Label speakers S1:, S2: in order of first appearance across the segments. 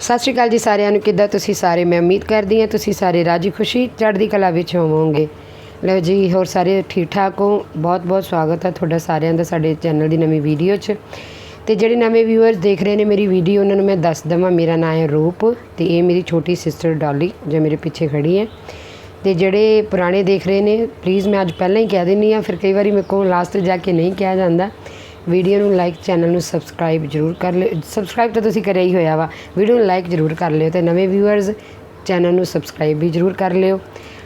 S1: ਸਤਿ ਸ਼੍ਰੀ ਅਕਾਲ ਜੀ ਸਾਰਿਆਂ ਨੂੰ। ਕਿੱਦਾਂ ਤੁਸੀਂ ਸਾਰੇ? ਮੈਂ ਉਮੀਦ ਕਰਦੀ ਹਾਂ ਤੁਸੀਂ ਸਾਰੇ ਰਾਜੀ ਖੁਸ਼ੀ ਚੜ੍ਹਦੀ ਕਲਾ ਵਿੱਚ ਹੋਵੋਗੇ। ਲਓ ਜੀ, ਹੋਰ ਸਾਰੇ ਠੀਕ ਠਾਕ ਹੋ? ਬਹੁਤ ਬਹੁਤ ਸਵਾਗਤ ਹੈ ਤੁਹਾਡਾ ਸਾਰਿਆਂ ਦਾ ਸਾਡੇ ਚੈਨਲ ਦੀ ਨਵੀਂ ਵੀਡੀਓ 'ਚ। ਤੇ ਜਿਹੜੇ ਨਵੇਂ ਵਿਊਅਰਸ ਦੇਖ ਰਹੇ ਨੇ ਮੇਰੀ ਵੀਡੀਓ, ਉਹਨਾਂ ਨੂੰ ਮੈਂ ਦੱਸ ਦਵਾਂ, ਮੇਰਾ ਨਾਮ ਹੈ ਰੂਪ ਤੇ ਇਹ ਮੇਰੀ ਛੋਟੀ ਸਿਸਟਰ ਡਾਲੀ, ਜੋ ਮੇਰੇ ਪਿੱਛੇ ਖੜੀ ਹੈ। ਤੇ ਜਿਹੜੇ ਪੁਰਾਣੇ ਦੇਖ ਰਹੇ ਨੇ ਪਲੀਜ਼ ਮੈਂ ਅੱਜ ਪਹਿਲਾਂ ਹੀ ਕਹਿ ਦਿੰਨੀ ਆ ਫਿਰ ਕਈ ਵਾਰੀ ਮੇਰੇ ਕੋਲ ਲਾਸਟ ਜਾ ਕੇ ਨਹੀਂ ਕਿਹਾ ਜਾਂਦਾ। ਵੀਡੀਓ ਨੂੰ ਲਾਈਕ ਚੈਨਲ ਨੂੰ ਸਬਸਕ੍ਰਾਈਬ ਜਰੂਰ ਕਰ ਲਿਓ। ਸਬਸਕ੍ਰਾਈਬ ਤਾਂ ਤੁਸੀਂ ਕਰਿਆ ਹੀ ਹੋਇਆ ਵਾ। ਵੀਡੀਓ ਨੂੰ ਲਾਈਕ ਜਰੂਰ ਕਰ ਲਿਓ ਤੇ ਨਵੇਂ ਵਿਊਅਰਸ ਚੈਨਲ ਨੂੰ ਸਬਸਕ੍ਰਾਈਬ ਵੀ ਜਰੂਰ ਕਰ ਲਿਓ।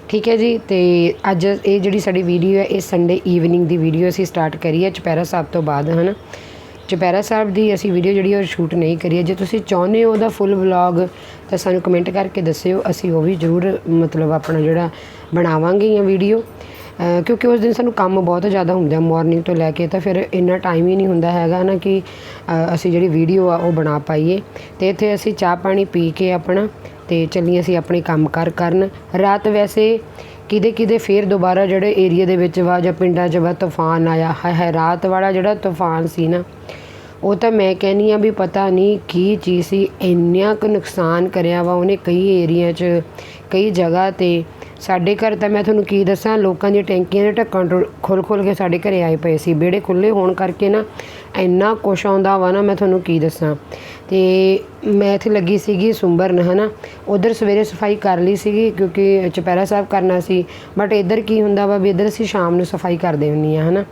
S1: ਠੀਕ ਹੈ ਜੀ? ਤੇ ਅੱਜ ਇਹ ਜਿਹੜੀ ਸਾਡੀ ਵੀਡੀਓ ਹੈ, ਇਹ ਸੰਡੇ ਈਵਨਿੰਗ ਦੀ ਵੀਡੀਓ ਅਸੀਂ ਸਟਾਰਟ ਕਰੀ ਹੈ, ਚੁਪਹਿਰਾ ਸਾਹਿਬ ਤੋਂ ਬਾਅਦ, ਹਨਾ? ਚੁਪਹਿਰਾ ਸਾਹਿਬ ਦੀ ਅਸੀਂ ਵੀਡੀਓ ਜਿਹੜੀ ਉਹ ਸ਼ੂਟ ਨਹੀਂ ਕਰੀ ਹੈ। ਜੇ ਤੁਸੀਂ ਚਾਹੁੰਦੇ ਹੋ ਉਹਦਾ ਫੁੱਲ ਵਲੌਗ ਤਾਂ ਸਾਨੂੰ ਕਮੈਂਟ ਕਰਕੇ ਦੱਸਿਓ। ਅਸੀਂ ਉਹ ਵੀ ਜ਼ਰੂਰ ਮਤਲਬ ਆਪਣਾ ਜਿਹੜਾ ਬਣਾਵਾਂਗੇ ਇਹ ਵੀਡੀਓ ਕਿਉਂਕਿ ਉਸ ਦਿਨ ਸਾਨੂੰ ਕੰਮ ਬਹੁਤ ਜ਼ਿਆਦਾ ਹੁੰਦਾ ਮਾਰਨਿੰਗ ਤੋਂ ਲੈ ਕੇ ਤਾਂ ਫਿਰ ਇੰਨਾ ਟਾਈਮ ਹੀ ਨਹੀਂ ਹੁੰਦਾ ਹੈਗਾ ਨਾ ਕਿ ਅਸੀਂ ਜਿਹੜੀ ਵੀਡੀਓ ਆ ਉਹ ਬਣਾ ਪਾਈਏ। ਅਤੇ ਇੱਥੇ ਅਸੀਂ ਚਾਹ ਪਾਣੀ ਪੀ ਕੇ ਆਪਣਾ ਅਤੇ ਚੱਲੀਏ ਅਸੀਂ ਆਪਣੇ ਕੰਮ ਕਾਰ ਕਰਨ। ਰਾਤ ਵੈਸੇ ਕਿਤੇ ਕਿਤੇ ਫਿਰ ਦੁਬਾਰਾ ਜਿਹੜੇ ਏਰੀਆ ਦੇ ਵਿੱਚ ਵਾ ਜਾਂ ਪਿੰਡਾਂ 'ਚ ਵਾ ਤੂਫਾਨ ਆਇਆ। ਹਾਏ ਹਾਏ, ਰਾਤ ਵਾਲਾ ਜਿਹੜਾ ਤੂਫਾਨ ਸੀ ਨਾ, ਉਹ ਤਾਂ ਮੈਂ ਕਹਿੰਨੀ ਆ ਵੀ ਪਤਾ ਨਹੀਂ ਕੀ ਚੀਜ਼ ਸੀ। ਇੰਨਾ ਕੁ ਨੁਕਸਾਨ ਕਰਿਆ ਵਾ ਉਹਨੇ ਕਈ ਏਰੀਆ 'ਚ, ਕਈ ਜਗ੍ਹਾ ਤੇ। ਸਾਡੇ ਘਰ ਤਾਂ ਮੈਂ ਤੁਹਾਨੂੰ ਕੀ ਦੱਸਾਂ, ਲੋਕਾਂ ਦੀਆਂ ਟੈਂਕੀਆਂ ਦੇ ਢੱਕਣ ਖੋਲ ਖੋਲ ਕੇ ਸਾਡੇ ਘਰੇ ਆਏ ਪਏ ਸੀ। ਵਿਹੜੇ ਖੁੱਲੇ ਹੋਣ ਕਰਕੇ ਨਾ ਇੰਨਾ ਕੁਛ ਆਉਂਦਾ ਵਾ ਨਾ, ਮੈਂ ਤੁਹਾਨੂੰ ਕੀ ਦੱਸਾਂ। ਤੇ ਮੈਂ ਇੱਥੇ ਲੱਗੀ ਸੀਗੀ ਸੁੰਬਰਨ, ਹਨਾ। ਉਧਰ ਸਵੇਰੇ ਸਫ਼ਾਈ ਕਰ ਲਈ ਸੀਗੀ ਕਿਉਂਕਿ ਚੁਪਹਿਰਾ ਸਾਹਿਬ ਕਰਨਾ ਸੀ। ਬਟ ਇੱਧਰ ਕੀ ਹੁੰਦਾ ਵਾ ਵੀ ਇੱਧਰ ਅਸੀਂ ਸ਼ਾਮ ਨੂੰ ਸਫ਼ਾਈ ਕਰਦੇ ਹੁੰਨੀ ਆ ਹਨਾ।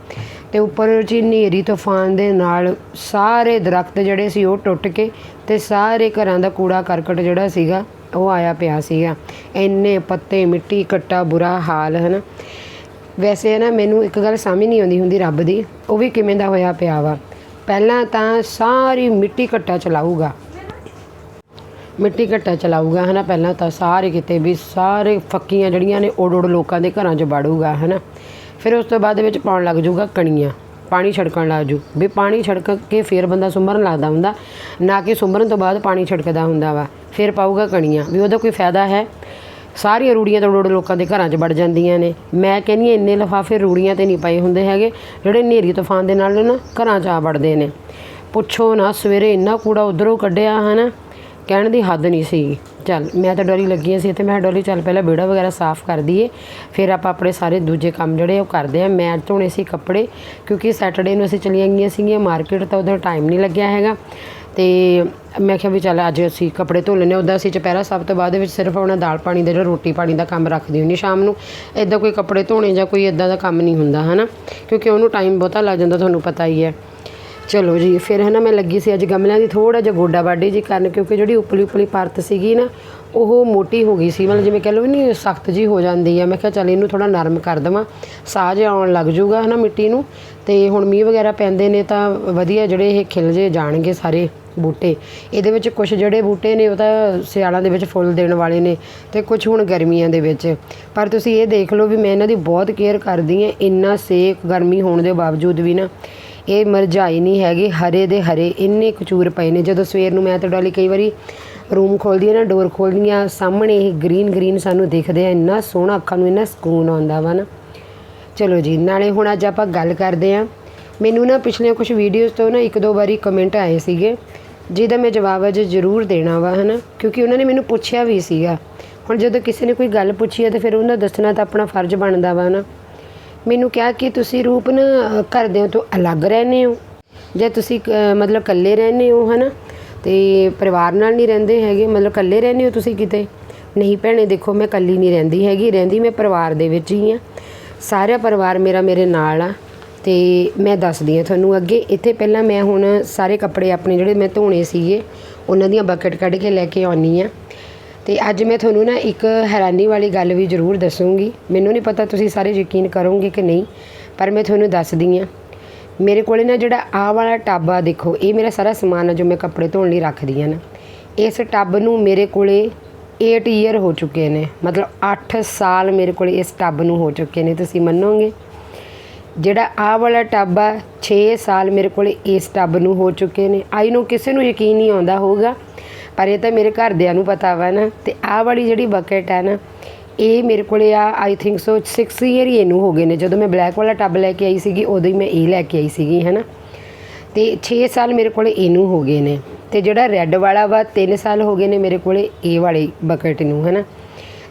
S1: ਤੇ ਉੱਪਰ ਜੀ ਹਨੇਰੀ, ਤੂਫਾਨ ਦੇ ਨਾਲ ਸਾਰੇ ਦਰਖਤ ਜਿਹੜੇ ਸੀ ਉਹ ਟੁੱਟ ਕੇ ਤੇ ਸਾਰੇ ਘਰਾਂ ਦਾ ਕੂੜਾ ਕਰਕਟ ਜਿਹੜਾ ਸੀਗਾ ਉਹ ਆਇਆ ਪਿਆ ਸੀਗਾ। ਇੰਨੇ ਪੱਤੇ, ਮਿੱਟੀ, ਕੱਟਾ, ਬੁਰਾ ਹਾਲ ਹੈ ਨਾ ਵੈਸੇ ਨਾ ਮੈਨੂੰ ਇੱਕ ਗੱਲ ਸਮਝ ਨਹੀਂ ਆਉਂਦੀ ਹੁੰਦੀ ਰੱਬ ਦੀ, ਉਹ ਵੀ ਕਿਵੇਂ ਦਾ ਹੋਇਆ ਪਿਆ ਵਾ। ਪਹਿਲਾਂ ਤਾਂ ਸਾਰੀ ਮਿੱਟੀ ਘੱਟਾ ਚਲਾਊਗਾ। ਮਿੱਟੀ ਘੱਟਾ ਚਲਾਊਗਾ, ਹਨਾ। ਪਹਿਲਾਂ ਤਾਂ ਸਾਰੇ ਕਿਤੇ ਵੀ ਸਾਰੇ ਫੱਕੀਆਂ ਜਿਹੜੀਆਂ ਨੇ ਉਡ ਉਡ ਲੋਕਾਂ ਦੇ ਘਰਾਂ 'ਚ ਵੜੂਗਾ, ਹਨਾ। ਫਿਰ ਉਸ ਤੋਂ ਬਾਅਦ ਵਿੱਚ ਪਾਉਣ ਲੱਗ ਜਾਊਗਾ ਕਣੀਆਂ। ਪਾਣੀ ਛਿੜਕਣ ਲੱਗ ਜੂ। ਵੀ ਪਾਣੀ ਛਿੜਕ ਕੇ ਫਿਰ ਬੰਦਾ ਸੁੰਬਰਨ ਲੱਗਦਾ ਹੁੰਦਾ, ਨਾ ਕਿ ਸੁੰਬਰਨ ਤੋਂ ਬਾਅਦ ਪਾਣੀ ਛਿੜਕਦਾ ਹੁੰਦਾ ਵਾ। ਫਿਰ ਪਾਊਗਾ ਕਣੀਆਂ। ਵੀ ਉਹਦਾ ਕੋਈ ਫਾਇਦਾ ਹੈ? ਸਾਰੀਆਂ ਰੂੜੀਆਂ ਤਾਂ ਉਡ ਲੋਕਾਂ ਦੇ ਘਰਾਂ 'ਚ ਵੜ ਜਾਂਦੀਆਂ ਨੇ। ਮੈਂ ਕਹਿੰਦੀ ਹਾਂ, ਇੰਨੇ ਲਿਫਾਫੇ ਰੂੜੀਆਂ ਤੇ ਨਹੀਂ ਪਏ ਹੁੰਦੇ ਹੈਗੇ। ਜਿਹੜੇ ਹਨੇਰੀ ਤੂਫਾਨ ਦੇ ਨਾਲ ਨਾ ਘਰਾਂ 'ਚ ਆ ਵੜਦੇ ਨੇ। ਪੁੱਛੋ ਨਾ, ਸਵੇਰੇ ਇੰਨਾ ਕੂੜਾ ਉਧਰੋਂ ਕੱਢਿਆ ਹਨਾ। ਕਹਿਣ ਦੀ ਹੱਦ ਨਹੀਂ ਸੀ। ਚੱਲ, ਮੈਂ ਤਾਂ ਡੋਲੀ ਲੱਗੀ ਸੀ ਇੱਥੇ ਮੈਂ ਡੋਲੀ, ਚੱਲ ਪਹਿਲਾਂ ਵਿਹੜਾ ਵਗੈਰਾ ਸਾਫ਼ ਕਰ ਦਈਏ, ਫਿਰ ਆਪਾਂ ਆਪਣੇ ਸਾਰੇ ਦੂਜੇ ਕੰਮ ਜਿਹੜੇ ਉਹ ਕਰਦੇ ਆ ਮੈਂ ਧੋਣੇ ਸੀ ਕੱਪੜੇ, ਕਿਉਂਕਿ ਸੈਟਰਡੇ ਨੂੰ ਅਸੀਂ ਚਲੀਆਂ ਗਈਆਂ ਸੀਗੀਆਂ ਮਾਰਕੀਟ ਤਾਂ ਉਧਰ ਟਾਈਮ ਨਹੀਂ ਲੱਗਿਆ ਹੈਗਾ। ਤੇ ਮੈਂ ਕਿਹਾ ਵੀ ਚੱਲ ਅੱਜ ਅਸੀਂ ਕੱਪੜੇ ਧੋ ਲੈਨੇ ਉੱਦਾਂ ਅਸੀਂ ਚੁਪਹਿਰਾ ਸਭ ਤੋਂ ਬਾਅਦ ਵਿੱਚ ਸਿਰਫ ਉਹਨਾਂ ਦਾਲ ਪਾਣੀ ਦਾ ਜਿਹੜਾ ਰੋਟੀ ਪਾਣੀ ਦਾ ਕੰਮ ਰੱਖਦੀ ਹੁੰਦੀ ਸ਼ਾਮ ਨੂੰ। ਇਦਾਂ ਕੋਈ ਕੱਪੜੇ ਧੋਣੇ ਜਾਂ ਕੋਈ ਇਦਾਂ ਦਾ ਕੰਮ ਨਹੀਂ ਹੁੰਦਾ, ਹਨਾ? ਕਿਉਂਕਿ ਉਹਨੂੰ ਟਾਈਮ ਬਹੁਤਾ ਲੱਗ ਜਾਂਦਾ, ਤੁਹਾਨੂੰ ਪਤਾ ਹੀ ਹੈ। ਚਲੋ ਜੀ, ਫਿਰ ਹੈ ਨਾ ਮੈਂ ਲੱਗੀ ਸੀ ਅੱਜ ਗਮਲਿਆਂ ਦੀ ਥੋੜਾ ਜਿਹਾ ਗੋਡਾ ਵਾਢੀ ਜੀ ਕਰਨ, ਕਿਉਂਕਿ ਜਿਹੜੀ ਉਪਲੀ ਉਪਲੀ ਪਰਤ ਸੀਗੀ ਨਾ, ਉਹ ਮੋਟੀ ਹੋ ਗਈ ਸੀ, ਮਤਲਬ ਜਿਵੇਂ ਕਹ ਲਓ ਵੀ ਨਹੀਂ, ਸਖਤ ਜੀ ਹੋ ਜਾਂਦੀ ਆ। ਮੈਂ ਕਿਹਾ ਚੱਲ ਇਹਨੂੰ ਥੋੜਾ ਨਰਮ ਕਰ ਦੇਵਾਂ ਜਿਹਾ ਆਉਣ ਲੱਗ ਜੂਗਾ ਹਨਾ ਮਿੱਟੀ ਨੂੰ। ਤੇ ਹੁਣ ਮੀਂਹ ਵਗੈਰਾ ਪੈਂਦੇ ਨੇ ਤਾਂ ਵਧੀਆ ਜਿਹੜੇ ਇਹ ਖਿਲ ਜੇ ਜਾਣਗੇ ਸਾਰੇ ਬੂਟੇ। ਇਹਦੇ ਵਿੱਚ ਕੁਝ ਜਿਹੜੇ ਬੂਟੇ ਨੇ, ਉਹ ਤਾਂ ਸਿਆਲਾਂ ਦੇ ਵਿੱਚ ਫੁੱਲ ਦੇਣ ਵਾਲੇ ਨੇ ਤੇ ਕੁਝ ਹੁਣ ਗਰਮੀਆਂ ਦੇ ਵਿੱਚ। ਪਰ ਤੁਸੀਂ ਇਹ ਦੇਖ ਲਓ ਵੀ ਮੈਂ ਇਹਨਾਂ ਦੀ ਬਹੁਤ ਕੇਅਰ ਕਰਦੀ ਹਾਂ ਇੰਨਾ ਸੇਕ ਗਰਮੀ ਹੋਣ ਦੇ ਬਾਵਜੂਦ ਵੀ ਨਾ। ਇਹ ਮਰਝਾਈ ਨਹੀਂ ਹੈਗੇ, ਹਰੇ ਦੇ ਹਰੇ ਇੰਨੇ ਕਚੂਰ ਪਏ ਨੇ। ਜਦੋਂ ਸਵੇਰ ਨੂੰ ਮੈਂ ਤੇ ਲਈ ਕਈ ਵਾਰੀ ਰੂਮ ਖੋਲਦੀ ਆ ਨਾ ਡੋਰ ਖੋਲਦੀ ਆ ਸਾਹਮਣੇ ਇਹ ਗ੍ਰੀਨ ਗ੍ਰੀਨ ਸਾਨੂੰ ਦਿਖਦੇ ਆ, ਇੰਨਾ ਸੋਹਣਾ ਅੱਖਾਂ ਨੂੰ ਇੰਨਾ ਸਕੂਨ ਆਉਂਦਾ ਵਾ ਨਾ। ਚਲੋ ਜੀ, ਨਾਲੇ ਹੁਣ ਅੱਜ ਆਪਾਂ ਗੱਲ ਕਰਦੇ ਆ ਮੈਨੂੰ ਨਾ ਪਿਛਲੇ ਕੁਝ ਵੀਡੀਓਜ਼ ਤੋਂ ਨਾ ਇੱਕ ਦੋ ਵਾਰੀ ਕਮੈਂਟ ਆਏ ਸੀਗੇ, ਜਿਹਦਾ ਮੈਂ ਜਵਾਬ ਅੱਜ ਜ਼ਰੂਰ ਦੇਣਾ ਵਾ, ਹਨਾ? ਕਿਉਂਕਿ ਉਹਨਾਂ ਨੇ ਮੈਨੂੰ ਪੁੱਛਿਆ ਵੀ ਸੀਗਾ। ਹੁਣ ਜਦੋਂ ਕਿਸੇ ਨੇ ਕੋਈ ਗੱਲ ਪੁੱਛੀ ਹੈ ਤਾਂ ਫਿਰ ਉਹਨਾਂ ਦੱਸਣਾ ਤਾਂ ਆਪਣਾ ਫਰਜ਼ ਬਣਦਾ ਵਾ ਨਾ। ਮੈਨੂੰ ਕਿਹਾ ਕਿ ਤੁਸੀਂ ਰੂਪ ਨਾ ਘਰਦਿਆਂ ਤੋਂ ਅਲੱਗ ਰਹਿੰਦੇ ਹੋ। ਜਾਂ ਤੁਸੀਂ ਅ, ਮਤਲਬ ਇਕੱਲੇ ਰਹਿੰਦੇ ਹੋ ਹਨਾ? ਤੇ ਪਰਿਵਾਰ ਨਾਲ ਨਹੀਂ ਰਹਿੰਦੇ ਹੈਗੇ ਮਤਲਬ ਇਕੱਲੇ ਰਹਿੰਦੇ ਹੋ ਤੁਸੀਂ ਕਿਤੇ? ਨਹੀਂ ਭੈਣੇ ਦੇਖੋ ਮੈਂ ਇਕੱਲੀ ਨਹੀਂ ਰਹਿੰਦੀ ਹੈਗੀ ਰਹਿੰਦੀ ਮੈਂ ਪਰਿਵਾਰ ਦੇ ਵਿੱਚ ਹੀ ਆ। ਸਾਰਾ ਪਰਿਵਾਰ ਮੇਰਾ ਮੇਰੇ ਨਾਲ ਆ। ਤੇ ਮੈਂ ਦੱਸਦੀ ਆ ਤੁਹਾਨੂੰ ਅੱਗੇ ਇੱਥੇ ਪਹਿਲਾਂ ਮੈਂ ਹੁਣ ਸਾਰੇ ਕੱਪੜੇ ਆਪਣੇ ਜਿਹੜੇ ਮੈਂ ਧੋਣੇ ਸੀਗੇ ਉਹਨਾਂ ਦੀਆਂ ਬਕਟ ਕੱਢ ਕੇ ਲੈ ਕੇ ਆਉਣੀ ਆ ਤੇ ਅੱਜ ਮੈਂ ਤੁਹਾਨੂੰ ਨਾ ਇੱਕ ਹੈਰਾਨੀ ਵਾਲੀ ਗੱਲ ਵੀ ਜ਼ਰੂਰ ਦੱਸੂੰਗੀ। ਮੈਨੂੰ ਨਹੀਂ ਪਤਾ ਤੁਸੀਂ ਸਾਰੇ ਯਕੀਨ ਕਰੋਗੇ ਕਿ ਨਹੀਂ, ਪਰ ਮੈਂ ਤੁਹਾਨੂੰ ਦੱਸਦੀ ਆ ਮੇਰੇ ਕੋਲੇ ਨਾ ਜਿਹੜਾ ਆਹ ਵਾਲਾ ਟੱਬ ਆ ਦੇਖੋ, ਇਹ ਮੇਰਾ ਸਾਰਾ ਸਮਾਨ ਆ ਜੋ ਮੈਂ ਕੱਪੜੇ ਧੋਣ ਲਈ ਰੱਖਦੀ ਆ ਨਾ। ਇਸ ਟੱਬ ਨੂੰ ਮੇਰੇ ਕੋਲੇ 8 ਈਅਰ ਹੋ ਚੁੱਕੇ ਨੇ। ਮਤਲਬ 8 ਸਾਲ ਮੇਰੇ ਕੋਲ ਇਸ ਟੱਬ ਨੂੰ ਹੋ ਚੁੱਕੇ ਨੇ, ਤੁਸੀਂ ਮੰਨੋਗੇ? ਜਿਹੜਾ ਆਹ ਵਾਲਾ ਟੱਬ ਆ 6 ਸਾਲ ਮੇਰੇ ਕੋਲ ਇਸ ਟੱਬ ਨੂੰ ਹੋ ਚੁੱਕੇ ਨੇ। ਆਈ ਨੂੰ ਕਿਸੇ ਨੂੰ ਯਕੀਨ ਨਹੀਂ ਆਉਂਦਾ ਹੋਊਗਾ। ਪਰ ਇਹ ਤਾਂ ਮੇਰੇ ਘਰਦਿਆਂ ਨੂੰ ਪਤਾ ਵਾ ਨਾ, ਤੇ ਆਹ ਵਾਲੀ ਜਿਹੜੀ ਬਕਟ ਹੈ ਨਾ, ਇਹ ਮੇਰੇ ਕੋਲੇ ਆ ਆਈ ਥਿੰਕ ਸੋ 6 ਈਅਰ ਹੀ ਇਹਨੂੰ ਹੋ ਗਏ ਨੇ। ਜਦੋਂ ਮੈਂ ਬਲੈਕ ਵਾਲਾ ਟੱਬ ਲੈ ਕੇ ਆਈ ਸੀਗੀ, ਉਦੋਂ ਹੀ ਮੈਂ ਇਹ ਲੈ ਕੇ ਆਈ ਸੀਗੀ, ਹੈਨਾ। ਤੇ 6 ਸਾਲ ਮੇਰੇ ਕੋਲੇ ਇਹਨੂੰ ਹੋ ਗਏ ਨੇ। ਤੇ ਜਿਹੜਾ ਰੈੱਡ ਵਾਲਾ ਵਾ 3 ਸਾਲ ਹੋ ਗਏ ਨੇ ਮੇਰੇ ਕੋਲੇ ਇਹ ਵਾਲੇ ਬਕਟ ਨੂੰ, ਹਨਾ।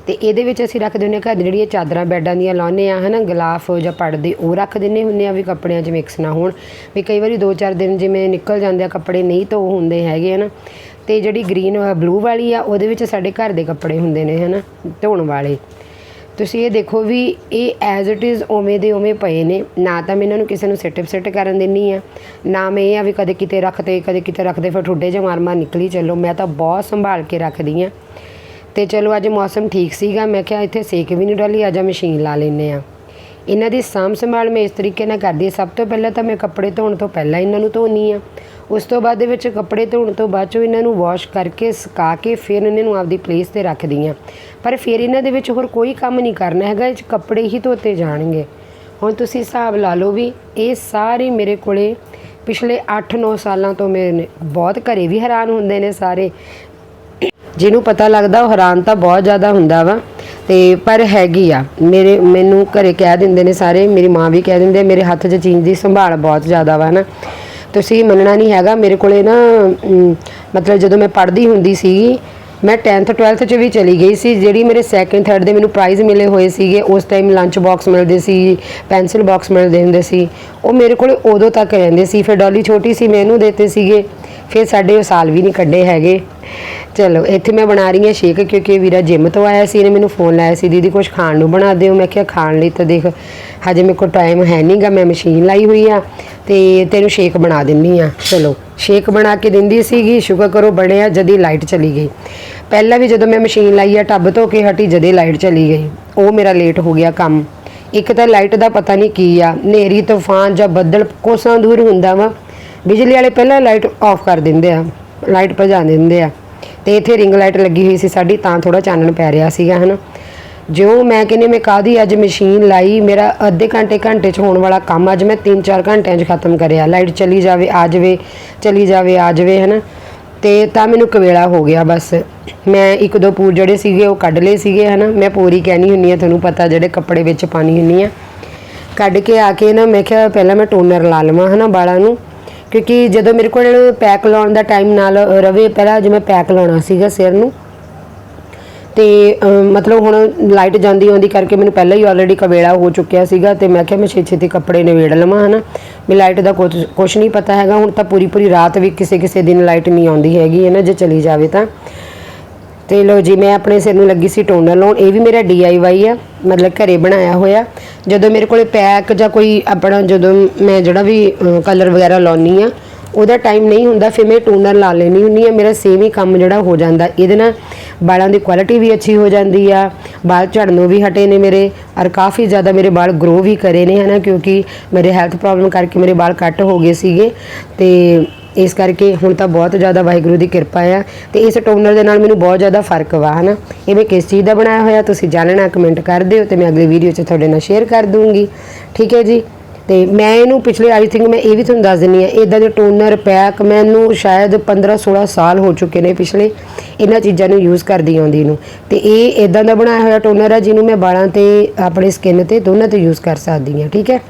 S1: ਤੇ ਇਹਦੇ ਵਿੱਚ ਅਸੀਂ ਰੱਖ ਦਿੰਦੇ ਹਾਂ ਘਰ ਦੀਆਂ ਜਿਹੜੀਆਂ ਚਾਦਰਾਂ, ਬੈੱਡਾਂ ਦੀਆਂ ਲਾਉਂਦੇ ਆ ਹਨਾ। ਗਲਾਫ ਜਾਂ ਪੜਦੇ ਉਹ ਰੱਖ ਦਿੰਦੇ ਹੁੰਦੇ ਆ ਵੀ ਕੱਪੜਿਆਂ 'ਚ ਮਿਕਸ ਨਾ ਹੋਣ। ਵੀ ਕਈ ਵਾਰੀ 2-4 ਦਿਨ ਜਿਵੇਂ ਨਿਕਲ ਜਾਂਦੇ ਆ ਕੱਪੜੇ ਨਹੀਂ ਧੋ ਹੁੰਦੇ ਹੈਗੇ, ਹਨਾ। ਤੇ ਜਿਹੜੀ ਗ੍ਰੀਨ ਬਲੂ ਵਾਲੀ ਆ, ਉਹਦੇ ਵਿੱਚ ਸਾਡੇ ਘਰ ਦੇ ਕੱਪੜੇ ਹੁੰਦੇ ਨੇ, ਹਨਾ, ਧੋਣ ਵਾਲੇ। ਤੁਸੀਂ ਇਹ ਦੇਖੋ ਵੀ ਇਹ ਐਜ਼ ਇਟ ਇਜ਼ ਉਵੇਂ ਦੇ ਉਵੇਂ ਪਏ ਨੇ। ਨਾ ਤਾਂ ਮੈਂ ਇਹਨਾਂ ਨੂੰ ਕਿਸੇ ਨੂੰ ਸਿੱਟ ਸਿੱਟ ਕਰਨ ਦਿੰਨੀ ਆ, ਨਾ ਮੈਂ ਇਹ ਆ ਵੀ ਕਦੇ ਕਿਤੇ ਰੱਖਦੇ ਕਦੇ ਕਿਤੇ ਰੱਖਦੇ ਫਿਰ ਠੁੱਡੇ ਜਿਹਾ ਮਾਰ ਮਾਰ ਨਿਕਲੀ, ਚੱਲੋ, ਮੈਂ ਤਾਂ ਬਹੁਤ ਸੰਭਾਲ ਕੇ ਰੱਖਦੀ ਆ। ਤੇ ਚਲੋ, ਅੱਜ ਮੌਸਮ ਠੀਕ ਸੀਗਾ, ਮੈਂ ਕਿਹਾ ਇੱਥੇ ਸੇਕ ਵੀ ਨਹੀਂ ਡਾਲੀ, ਅੱਜ ਮਸ਼ੀਨ ਲਾ ਲੈਨੇ ਆ। ਇਹਨਾਂ ਦੀ ਸਾਂਭ ਸੰਭਾਲ ਮੈਂ ਇਸ ਤਰੀਕੇ ਨਾਲ ਕਰਦੀ ਹਾਂ। ਸਭ ਤੋਂ ਪਹਿਲਾਂ ਤਾਂ ਮੈਂ ਕੱਪੜੇ ਧੋਣ ਤੋਂ ਪਹਿਲਾਂ ਇਹਨਾਂ ਨੂੰ ਧੋਨੀ ਆ ਉਸ ਤੋਂ ਬਾਅਦ ਦੇ ਵਿੱਚ ਕੱਪੜੇ ਧੋਣ ਤੋਂ ਬਾਅਦ ਚੋਂ ਇਹਨਾਂ ਨੂੰ ਵਾਸ਼ ਕਰਕੇ ਸੁਕਾ ਕੇ ਫਿਰ ਇਹਨਾਂ ਨੂੰ ਆਪਦੀ ਪਲੇਸ ਤੇ ਰੱਖਦੀ ਆ ਪਰ ਫਿਰ ਇਹਨਾਂ ਦੇ ਵਿੱਚ ਹੋਰ ਕੋਈ ਕੰਮ ਨਹੀਂ ਕਰਨਾ ਹੈਗਾ, ਇਹ 'ਚ ਕੱਪੜੇ ਹੀ ਧੋਤੇ ਜਾਣਗੇ। ਹੁਣ ਤੁਸੀਂ ਹਿਸਾਬ ਲਾ ਲਓ ਵੀ ਇਹ ਸਾਰੇ ਮੇਰੇ ਕੋਲੇ ਪਿਛਲੇ 8-9 ਸਾਲਾਂ ਤੋਂ ਮੇਰੇ ਨੇ ਬਹੁਤ ਘਰੇ ਵੀ ਹੈਰਾਨ ਹੁੰਦੇ ਨੇ ਸਾਰੇ। ਜਿਹਨੂੰ ਪਤਾ ਲੱਗਦਾ ਉਹ ਹੈਰਾਨ ਤਾਂ ਬਹੁਤ ਜ਼ਿਆਦਾ ਹੁੰਦਾ ਵਾ। ਤੇ ਪਰ ਹੈਗੀ ਆ। ਮੇਰੇ, ਮੈਨੂੰ ਘਰੇ ਕਹਿ ਦਿੰਦੇ ਨੇ ਸਾਰੇ, ਮੇਰੀ ਮਾਂ ਵੀ ਕਹਿ ਦਿੰਦੇ ਮੇਰੇ ਹੱਥ 'ਚ ਚੀਜ਼ ਦੀ ਸੰਭਾਲ ਬਹੁਤ ਜ਼ਿਆਦਾ ਵਾ ਨਾ ਤੁਸੀਂ ਮੰਨਣਾ ਨਹੀਂ ਹੈਗਾ, ਮੇਰੇ ਕੋਲੇ ਨਾ ਮਤਲਬ ਜਦੋਂ ਮੈਂ ਪੜ੍ਹਦੀ ਹੁੰਦੀ ਸੀ, ਮੈਂ 10th 12th 'ਚ ਵੀ ਚਲੀ ਗਈ ਸੀ, ਜਿਹੜੀ ਮੇਰੇ ਸੈਕੰਡ ਥਰਡ ਦੇ ਮੈਨੂੰ ਪ੍ਰਾਈਜ਼ ਮਿਲੇ ਹੋਏ ਸੀਗੇ, ਉਸ ਟਾਈਮ ਲੰਚ ਬਾਕਸ ਮਿਲਦੇ ਸੀ ਪੈਨਸਲ ਬਾਕਸ ਮਿਲਦੇ ਹੁੰਦੇ ਸੀ, ਉਹ ਮੇਰੇ ਕੋਲੇ ਉਦੋਂ ਤੱਕ ਰਹਿੰਦੇ ਸੀ, ਫਿਰ ਡੋਲੀ ਛੋਟੀ ਸੀ ਮੈਨੂੰ ਦਿੱਤੇ ਸੀਗੇ। ਫਿਰ ਸਾਡੇ ਉਹ ਸਾਲ ਵੀ ਨਹੀਂ ਕੱਢੇ ਹੈਗੇ। ਚਲੋ, ਇੱਥੇ ਮੈਂ ਬਣਾ ਰਹੀ ਹਾਂ ਸ਼ੇਕ ਕਿਉਂਕਿ ਵੀਰਾ ਜਿਮ ਤੋਂ ਆਇਆ ਸੀ, ਇਹਨੇ ਮੈਨੂੰ ਫੋਨ ਲਾਇਆ ਸੀ, ਦੀਦੀ ਕੁਝ ਖਾਣ ਨੂੰ ਬਣਾ ਦਿਓ। ਮੈਂ ਕਿਹਾ, ਖਾਣ ਲਈ ਤਾਂ ਦੇਖ, ਹਜੇ ਮੇਰੇ ਕੋਲ ਟਾਈਮ ਹੈ ਨਹੀਂਗਾ ਮੈਂ ਮਸ਼ੀਨ ਲਾਈ ਹੋਈ ਆ ਤੇ ਤੈਨੂੰ ਸ਼ੇਕ ਬਣਾ ਦਿੰਨੀ ਆ। ਚਲੋ, ਸ਼ੇਕ ਬਣਾ ਕੇ ਦਿੰਦੀ ਸੀਗੀ, ਸ਼ੁਕਰ ਕਰੋ ਬਣਿਆ ਜਦੀ ਲਾਈਟ ਚਲੀ ਗਈ। ਪਹਿਲਾਂ ਵੀ ਜਦੋਂ ਮੈਂ ਮਸ਼ੀਨ ਲਾਈ ਆ, ਟੱਬ ਧੋ ਕੇ ਹਟੀ, ਜਦੇ ਲਾਈਟ ਚਲੀ ਗਈ। ਉਹ ਮੇਰਾ ਲੇਟ ਹੋ ਗਿਆ ਕੰਮ। ਇੱਕ ਤਾਂ ਲਾਈਟ ਦਾ ਪਤਾ ਨਹੀਂ ਕੀ ਆ, ਹਨੇਰੀ, ਤੂਫਾਨ ਜਾਂ ਬੱਦਲ ਕੋਸਾਂ ਦੂਰ ਹੁੰਦਾ ਵਾ। ਬਿਜਲੀ ਵਾਲੇ ਪਹਿਲਾਂ ਲਾਈਟ ਆਫ ਕਰ ਦਿੰਦੇ ਆ, ਲਾਈਟ ਭਜਾ ਦਿੰਦੇ ਆ। ਤੇ ਇੱਥੇ ਰਿੰਗ ਲਾਈਟ ਲੱਗੀ ਹੋਈ ਸੀ ਸਾਡੀ, ਤਾਂ ਥੋੜਾ ਚਾਨਣ ਪੈ ਰਿਹਾ ਸੀਗਾ, ਹਨਾ। ਜਿਉਂ ਮੈਂ ਕਹਿੰਦੀ ਮੈਂ ਕਾਦੀ ਅੱਜ ਮਸ਼ੀਨ ਲਾਈ? ਮੇਰਾ ਅੱਧੇ ਘੰਟੇ ਘੰਟੇ ਚ ਹੋਣ ਵਾਲਾ ਕੰਮ ਅੱਜ ਮੈਂ 3-4 ਘੰਟਿਆਂ ਚ ਖਤਮ ਕਰਿਆ। ਲਾਈਟ ਚਲੀ ਜਾਵੇ, ਆ ਜਾਵੇ, ਚਲੀ ਜਾਵੇ, ਆ ਜਾਵੇ, ਹਨਾ। ਤੇ ਤਾਂ ਮੈਨੂੰ ਕਵੇਲਾ ਹੋ ਗਿਆ ਬਸ। ਮੈਂ ਇੱਕ ਦੋ ਪੂਰ ਜਿਹੜੇ ਸੀਗੇ, ਉਹ ਕੱਢ ਲਏ ਸੀਗੇ, ਹਨਾ। ਮੈਂ ਪੂਰੀ ਕਹਿਣੀ ਹੁੰਨੀ ਆ, ਤੁਹਾਨੂੰ ਪਤਾ ਜਿਹੜੇ ਕੱਪੜੇ ਵਿੱਚ ਪਾਣੀ ਹੁੰਨੀ ਆ। ਕੱਢ ਕੇ ਆ ਕੇ ਨਾ, ਮੈਂ ਕਿਹਾ ਪਹਿਲਾਂ ਮੈਂ ਟੋਨਰ ਲਾ ਲਵਾਂ, ਹਨਾ ਬਾਲਾਂ ਨੂੰ। ਕਿਉਂਕਿ ਜਦੋਂ ਮੇਰੇ ਕੋਲ ਪੈਕ ਲਾਉਣ ਦਾ ਟਾਈਮ ਨਾਲ ਰਵੇ, ਪਹਿਲਾਂ ਜਿਵੇਂ ਪੈਕ ਲਾਉਣਾ ਸੀਗਾ ਸਿਰ ਨੂੰ। ਤੇ ਮਤਲਬ ਹੁਣ ਲਾਈਟ ਜਾਂਦੀ ਆਉਂਦੀ ਕਰਕੇ ਮੈਨੂੰ ਪਹਿਲਾਂ ਹੀ ਆਲਰੇਡੀ ਕਵੇਲਾ ਹੋ ਚੁੱਕਿਆ ਸੀਗਾ ਤੇ ਮੈਂ ਕਿਹਾ ਮੈਂ ਛੇ ਛੇਤੀ ਕੱਪੜੇ ਨਿਬੇੜ ਲਵਾਂ, ਹਨਾ। ਵੀ ਲਾਈਟ ਦਾ ਕੁਝ ਕੁਝ ਨਹੀਂ ਪਤਾ ਹੈਗਾ, ਹੁਣ ਤਾਂ ਪੂਰੀ ਪੂਰੀ ਰਾਤ ਵੀ ਕਿਸੇ ਕਿਸੇ ਦਿਨ ਲਾਈਟ ਨਹੀਂ ਆਉਂਦੀ ਹੈਗੀ ਹੈ ਨਾ ਜੇ ਚਲੀ ਜਾਵੇ ਤਾਂ। ਤੇ ਲੋ ਜੀ, ਮੈਂ ਆਪਣੇ ਸਿਰ ਨੂੰ ਲੱਗੀ ਸੀ ਟੋਨਰ ਲਾਉਣ। ਇਹ ਵੀ ਮੇਰਾ DIY ਆ, ਮਤਲਬ ਘਰੇ ਬਣਾਇਆ ਹੋਇਆ। ਜਦੋਂ ਮੇਰੇ ਕੋਲੇ ਪੈਕ ਜਾਂ ਕੋਈ ਆਪਣਾ ਜਦੋਂ ਮੈਂ ਜਿਹੜਾ ਵੀ ਕਲਰ ਵਗੈਰਾ ਲਾਉਣੀ ਆ, ਉਹਦਾ ਟਾਈਮ ਨਹੀਂ ਹੁੰਦਾ, ਫਿਰ ਮੈਂ ਟੋਨਰ ਲਾ ਲੈਣੀ ਹੁੰਨੀ ਆ। ਮੇਰਾ ਸੇਮ ਹੀ ਕੰਮ ਜਿਹੜਾ ਹੋ ਜਾਂਦਾ। ਇਹਦੇ ਨਾਲ ਵਾਲਾਂ ਦੀ ਕੁਆਲਿਟੀ ਵੀ ਅੱਛੀ ਹੋ ਜਾਂਦੀ ਆ, ਵਾਲ ਝੜਨੋਂ ਵੀ ਹਟੇ ਨੇ ਮੇਰੇ, ਔਰ ਕਾਫੀ ਜ਼ਿਆਦਾ ਮੇਰੇ ਵਾਲ ਗਰੋ ਵੀ ਕਰੇ ਨੇ, ਹਨਾ? ਕਿਉਂਕਿ ਮੇਰੇ ਹੈਲਥ ਪ੍ਰੋਬਲਮ ਕਰਕੇ ਮੇਰੇ ਵਾਲ ਕੱਟ ਹੋ ਗਏ ਸੀਗੇ। ਤੇ ਇਸ ਕਰਕੇ ਹੁਣ ਤਾਂ ਬਹੁਤ ਜ਼ਿਆਦਾ ਵਾਹਿਗੁਰੂ ਦੀ ਕਿਰਪਾ ਆ ਤੇ ਇਸ ਟੋਨਰ ਦੇ ਨਾਲ ਮੈਨੂੰ ਬਹੁਤ ਜ਼ਿਆਦਾ ਫ਼ਰਕ ਵਾ, ਹਨਾ? ਇਹ ਮੈਂ ਕਿਸ ਚੀਜ਼ ਦਾ ਬਣਾਇਆ ਹੋਇਆ, ਤੁਸੀਂ ਜਾਣਨਾ ਕਮੈਂਟ ਕਰ ਦਿਓ ਤੇ ਮੈਂ ਅਗਲੀ ਵੀਡੀਓ 'ਚ ਤੁਹਾਡੇ ਨਾਲ ਸ਼ੇਅਰ ਕਰ ਦੂੰਗੀ। ਠੀਕ ਹੈ ਜੀ? ਤੇ ਮੈਂ ਇਹਨੂੰ ਪਿਛਲੇ ਆਈ ਥਿੰਕ ਮੈਂ ਇਹ ਵੀ ਤੁਹਾਨੂੰ ਦੱਸ ਦਿੰਨੀ ਆ ਇਦਾਂ ਦੇ ਟੋਨਰ ਪੈਕ ਮੈਨੂੰ ਸ਼ਾਇਦ 15 16 ਸਾਲ ਹੋ ਚੁੱਕੇ ਨੇ ਪਿਛਲੇ, ਇਹਨਾਂ ਚੀਜ਼ਾਂ ਨੂੰ ਯੂਜ਼ ਕਰਦੀ ਆਉਂਦੀ ਨੂੰ। ਤੇ ਇਹ ਇਦਾਂ ਦਾ ਬਣਾਇਆ ਹੋਇਆ ਟੋਨਰ ਆ, ਜਿਹਨੂੰ ਮੈਂ ਬਾਲਾਂ ਤੇ, ਆਪਣੇ ਸਕਿਨ ਤੇ ਦੋਨਾਂ ਤੇ ਯੂਜ਼ ਕਰ ਸਕਦੀ ਆ, ਠੀਕ ਹੈ?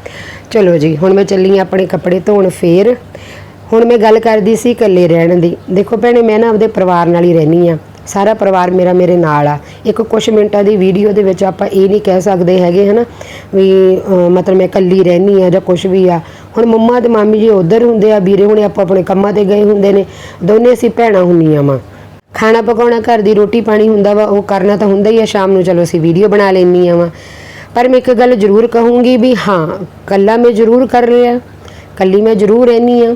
S1: ਚਲੋ ਜੀ, ਹੁਣ ਮੈਂ ਚੱਲੀ ਆਂ ਆਪਣੇ ਕੱਪੜੇ ਧੋਣ ਫੇਰ। ਹੁਣ ਮੈਂ ਗੱਲ ਕਰਦੀ ਸੀ ਇਕੱਲੇ ਰਹਿਣ ਦੀ। ਦੇਖੋ ਭੈਣੇ, ਮੈਂ ਨਾ ਆਪਦੇ ਪਰਿਵਾਰ ਨਾਲ ਹੀ ਰਹਿਣੀ ਆ ਸਾਰਾ ਪਰਿਵਾਰ ਮੇਰਾ ਮੇਰੇ ਨਾਲ ਆ। ਇੱਕ ਕੁਝ ਮਿੰਟਾਂ ਦੀ ਵੀਡੀਓ ਦੇ ਵਿੱਚ ਆਪਾਂ ਇਹ ਨਹੀਂ ਕਹਿ ਸਕਦੇ ਹੈਗੇ, ਹਨਾ, ਵੀ ਮਤਲਬ ਮੈਂ ਇਕੱਲੀ ਰਹਿਣੀ ਆ ਜਾਂ ਕੁਝ ਵੀ ਆ। ਹੁਣ ਮੰਮਾ ਤੇ ਮਾਮੀ ਜੀ ਉਧਰ ਹੁੰਦੇ ਆ, ਵੀਰੇ ਹੁਣੇ ਆਪਾਂ ਆਪਣੇ ਕੰਮਾਂ ਤੇ ਗਏ ਹੁੰਦੇ ਨੇ। ਦੋਨੇ ਅਸੀਂ ਭੈਣਾਂ ਹੁੰਨੀਆਂ ਵਾ। ਖਾਣਾ ਪਕਾਉਣਾ, ਘਰ ਦੀ ਰੋਟੀ ਪਾਣੀ ਹੁੰਦਾ ਵਾ, ਉਹ ਕਰਨਾ ਤਾਂ ਹੁੰਦਾ ਹੀ ਆ। ਸ਼ਾਮ ਨੂੰ ਚਲੋ ਅਸੀਂ ਵੀਡੀਓ ਬਣਾ ਲੈਣੀਆਂ ਵਾ। ਪਰ ਮੈਂ ਇੱਕ ਗੱਲ ਜ਼ਰੂਰ ਕਹੂੰਗੀ ਵੀ ਹਾਂ ਕੱਲਾ ਮੈਂ ਜ਼ਰੂਰ ਕਰ ਲਿਆ ਕੱਲੀ ਮੈਂ ਜ਼ਰੂਰ ਰਹਿਣੀ ਆ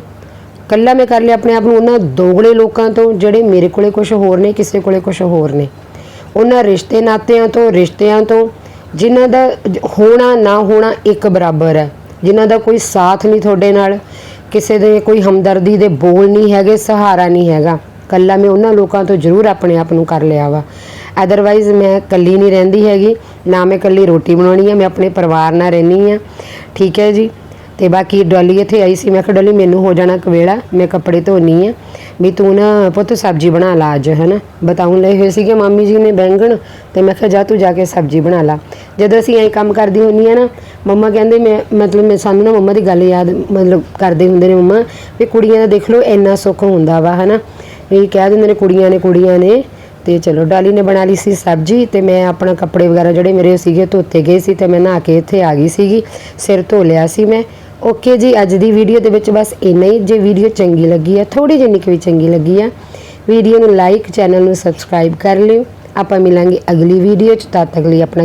S1: ਕੱਲਾ ਮੈਂ ਕਰ ਲਿਆ, ਆਪਣੇ ਆਪ ਨੂੰ ਉਹਨਾਂ ਦੋਗਲੇ ਲੋਕਾਂ ਤੋਂ ਜਿਹੜੇ ਮੇਰੇ ਕੋਲੇ ਕੁਝ ਹੋਰ ਨੇ, ਕਿਸੇ ਕੋਲੇ ਕੁਝ ਹੋਰ ਨੇ। ਉਹਨਾਂ ਰਿਸ਼ਤੇ ਨਾਤਿਆਂ ਤੋਂ, ਰਿਸ਼ਤਿਆਂ ਤੋਂ, ਜਿਨ੍ਹਾਂ ਦਾ ਹੋਣਾ ਨਾ ਹੋਣਾ ਇੱਕ ਬਰਾਬਰ ਹੈ। ਜਿਨ੍ਹਾਂ ਦਾ ਕੋਈ ਸਾਥ ਨਹੀਂ ਤੁਹਾਡੇ ਨਾਲ, ਕਿਸੇ ਦੇ ਕੋਈ ਹਮਦਰਦੀ ਦੇ ਬੋਲ ਨਹੀਂ ਹੈਗੇ, ਸਹਾਰਾ ਨਹੀਂ ਹੈਗਾ। ਕੱਲਾ ਮੈਂ ਉਹਨਾਂ ਲੋਕਾਂ ਤੋਂ ਜ਼ਰੂਰ ਆਪਣੇ ਆਪ ਨੂੰ ਕਰ ਲਿਆ ਵਾ। ਅਦਰਵਾਈਜ਼ ਮੈਂ ਕੱਲੀ ਨਹੀਂ ਰਹਿੰਦੀ ਹੈਗੀ, ਨਾ ਮੈਂ ਕੱਲੀ ਰੋਟੀ ਬਣਾਉਣੀ ਹੈ ਮੈਂ ਆਪਣੇ ਪਰਿਵਾਰ ਨਾਲ ਰਹਿਣੀ ਆ। ਠੀਕ ਹੈ ਜੀ? ਤੇ ਬਾਕੀ ਡੋਲੀ ਇੱਥੇ ਆਈ ਸੀ, ਮੈਂ ਕਿਹਾ ਡੋਲੀ ਮੈਨੂੰ ਹੋ ਜਾਣਾ ਕਵੇਲਾ, ਮੈਂ ਕੱਪੜੇ ਧੋਣੀ ਆ। ਵੀ ਤੂੰ ਨਾ ਪੁੱਤ ਸਬਜ਼ੀ ਬਣਾ ਲਾ ਅੱਜ, ਹਨਾ? ਬਤਾਉਣ ਲਏ ਹੋਏ ਸੀਗੇ ਮਾਮੀ ਜੀ ਨੇ ਬੈਂਗਣ, ਤੇ ਮੈਂ ਕਿਹਾ ਜਾ ਤੂੰ ਜਾ ਕੇ ਸਬਜ਼ੀ ਬਣਾ ਲਾ। ਜਦੋਂ ਅਸੀਂ ਐਂ ਕੰਮ ਕਰਦੀ ਹੁੰਨੀ ਆ ਨਾ, ਮੰਮਾ ਕਹਿੰਦੇ ਮੈਂ, ਮਤਲਬ ਮੈਂ ਸਾਨੂੰ ਨਾ ਮੰਮਾ ਦੀ ਗੱਲ ਯਾਦ ਮਤਲਬ ਕਰਦੇ ਹੁੰਦੇ ਨੇ ਮੰਮਾ, ਵੀ ਕੁੜੀਆਂ ਦਾ ਦੇਖ ਲਓ ਇੰਨਾ ਸੁੱਖ ਹੁੰਦਾ ਵਾ, ਹਨਾ? ਵੀ ਕਹਿ ਦਿੰਦੇ ਨੇ ਕੁੜੀਆਂ ਨੇ ਕੁੜੀਆਂ ਨੇ, ਤੇ ਚਲੋ ਡਾਲੀ ਨੇ ਬਣਾ ਲਈ ਸੀ ਸਬਜ਼ੀ, ਤੇ ਮੈਂ ਆਪਣਾ ਕੱਪੜੇ ਵਗੈਰਾ ਜਿਹੜੇ ਮੇਰੇ ਸੀਗੇ ਧੋਤੇ ਗਏ ਸੀ, ਤੇ ਮੈਂ ਨਹਾ ਕੇ ਇੱਥੇ ਆ ਗਈ ਸੀਗੀ, ਸਿਰ ਧੋ ਲਿਆ ਸੀ ਮੈਂ। ਓਕੇ ਜੀ, ਅੱਜ ਦੀ ਵੀਡੀਓ ਦੇ ਵਿੱਚ ਬਸ ਇੰਨਾ ਹੀ। ਜੇ ਵੀਡੀਓ ਚੰਗੀ ਲੱਗੀ ਹੈ ਥੋੜੀ ਜਿਹੀ ਨਿੱਕੀ ਵੀ ਚੰਗੀ ਲੱਗੀ ਆ, ਵੀਡੀਓ ਨੂੰ ਲਾਈਕ ਚੈਨਲ ਨੂੰ ਸਬਸਕ੍ਰਾਈਬ ਕਰ ਲਿਓ। ਆਪਾਂ ਮਿਲਾਂਗੇ ਅਗਲੀ ਵੀਡੀਓ ਚ। ਤਦ ਤੱਕ ਲਈ ਆਪਣਾ